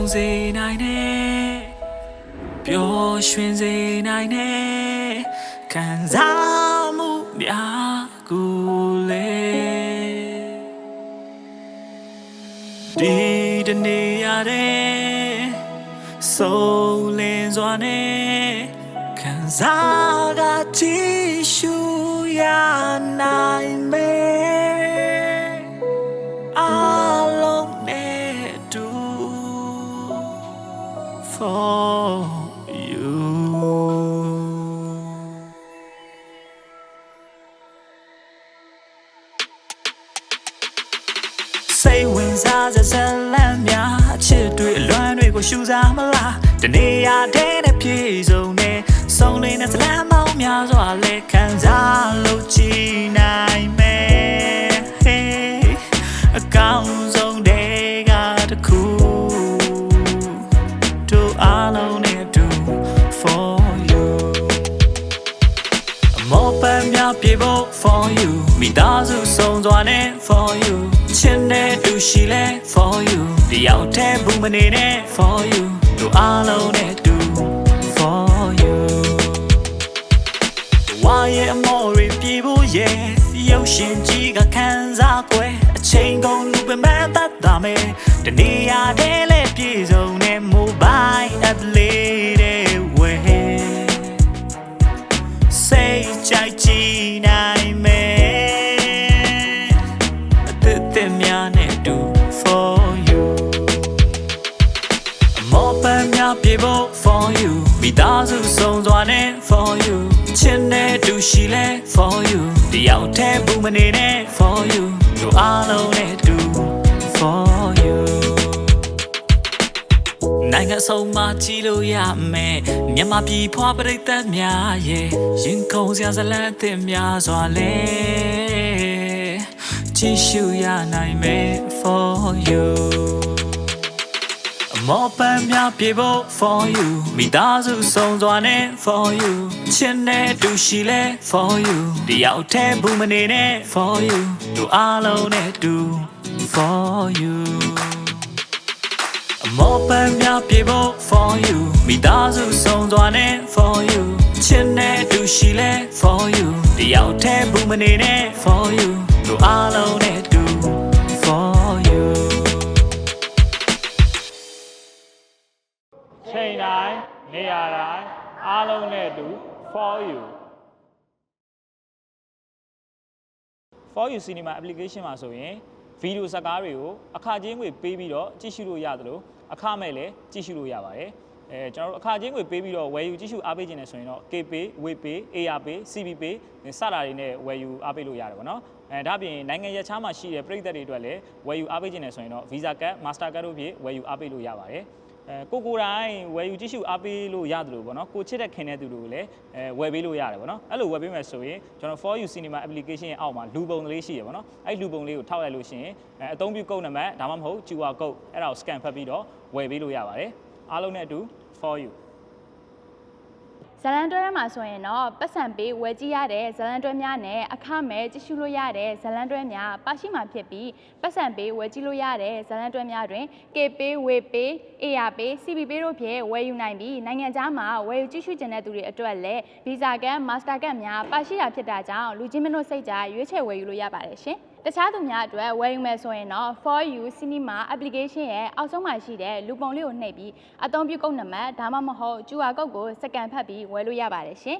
ကုန်စေနိုင်တဲ့ပျော်ရွှင်စေနိုင်တဲ့ခံစားမှုများကိုလေဒီတနေ့ရတဲ့ဆုံးလင်းစွာနဲ့ခံစားကကြည့်ရှုရနိုင် for you စိတ်ဝင်စားစဇလန်များအချစ်တွေအလွမ်းတွေကိုရှူစားမလားတနေရာတဲ့နဲ့ပြေဆုံးနေဆုံးလင်းတဲ့ အားလုံးနဲ့တူ for you အမောပန်းများပြေဖို့ for you မိသားစုဆုံးသွားနဲ့ for you ချစ်တဲ့တူရှိလဲ for you တယောက်တည်းဘူးမနေနဲ့ for you တို့အားလုံးနဲ့တူ for you ဝါရဲ့အမော်ရီပြေဖို့ရဲ့ရုပ်ရှင်ကြီးကခံစား꿰အချိန်ကုန် စ်သစ်များနဲ့တူ for you အမောပန်းများပြေဖို့ for you မိသားစုဆုံးသွားနဲ့ for you ချစ်တဲ့တူရှိလဲ for you တယောက်တည်းဘူးမနေနဲ့ for you တို့အားလုံးနဲ့တူ for you နိုင်ငံဆုံးမကြည့်လို့ရမယ်မြန်မာပြည်ဖွာပရိသတ်များရဲ့ရင်ခုန်စရာဇလန်းအသစ်များစွာလဲ ကြည့်ရှုရနိုင်မယ် for you အမောပန်းများပြေဖို့ for you မိသားစုဆုံးသွားနဲ့ for you ချစ်တဲ့တူရှိလဲ for you တယောက်တည်းဘူးမနေနဲ့ for you တို့အားလုံးနဲ့တူ for you အမောပန်းများပြေဖို့ for you မိသားစုဆုံးသွားနဲ့ for you ချစ်တဲ့တူရှိလဲ for you တယောက်တည်းဘူးမနေနဲ့ for you တို့အားလုံးနဲ့တူ for you ချိန်တိုင်းနေရာတိုင်းအားလုံးနဲ့အတူ for you for you cinema application မှာဆိုရင်ဗီဒီယိုဇာတ်ကားတွေကိုအခချင်းငွေပေးပြီးတော့ကြည့်ရှုလို့ရတယ်လို့အခမဲ့လည်းကြည့်ရှုလို့ရပါတယ် အဲကျွန်တော်တို့အခချင်းငွေပေးပြီးတော့ဝယ်ယူကြည့်ရှုအားပေးခြင်းနဲ့ဆိုရင်တော့ KPay, WePay, ARPay, CBPay စတာတွေနဲ့ဝယ်ယူအားပေးလို့ရတယ်ပေါ့နော်အဲဒါပြင်နိုင်ငံရပ်ခြားမှာရှိတဲ့ပြည်သက်တွေအတွက်လည်းဝယ်ယူအားပေးခြင်းနဲ့ဆိုရင်တော့ Visa Card, Master Card တို့ဖြင့်ဝယ်ယူအားပေးလို့ရပါတယ်အဲကိုကိုယ်တိုင်ဝယ်ယူကြည့်ရှုအားပေးလို့ရတယ်လို့ပေါ့နော်ကိုချစ်တဲ့ခင်တဲ့သူတွေကိုလည်းအဲဝယ်ပေးလို့ရတယ်ပေါ့နော်အဲ့လိုဝယ်ပေးမယ်ဆိုရင်ကျွန်တော် for you cinema application ရဲ့အောက်မှာလူပုံလေးရှိရပေါ့နော်အဲ့လူပုံလေးကိုထောက်လိုက်လို့ရှိရင်အဲအသုံးပြုကုတ်နံပါတ်ဒါမှမဟုတ် QR code အဲ့ဒါကို scan ဖတ်ပြီးတော့ဝယ်ပေးလို့ရပါတယ် အားလုံးနဲ့အတူ for you ဇလန်တွဲထဲမှာဆိုရင်တော့ပတ်စံပေးဝယ်ကြည့်ရတဲ့ဇလန်တွဲများနဲ့အခမဲ့ကြည့်ရှုလို့ရတဲ့ဇလန်တွဲများပါရှိမှဖြစ်ပြီးပတ်စံပေးဝယ်ကြည့်လို့ရတဲ့ဇလန်တွဲများတွင် KPay, WePay, ARPay, CBPay တို့ဖြင့်ဝယ်ယူနိုင်ပြီးနိုင်ငံခြားမှာဝယ်ယူကြည့်ရှုကျင်တဲ့သူတွေအတွက်လည်း Visa Card, Master Card များပါရှိတာဖြစ်တာကြောင့်လူချင်းမတို့စိတ်ကြရွေးချယ်ဝယ်ယူလို့ရပါတယ်ရှင် တခြားသူများအတွက်ဝယ်ယူမယ်ဆိုရင်တော့ For You Cinema application ရဲ့အောက်ဆုံးမှာရှိတဲ့လူပုံလေးကိုနှိပ်ပြီးအသုံးပြုကုတ်နံပါတ်ဒါမှမဟုတ် QR code ကိုစကန်ဖတ်ပြီးဝယ်လို့ရပါတယ်ရှင်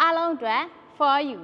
အားလုံးအတွက် For You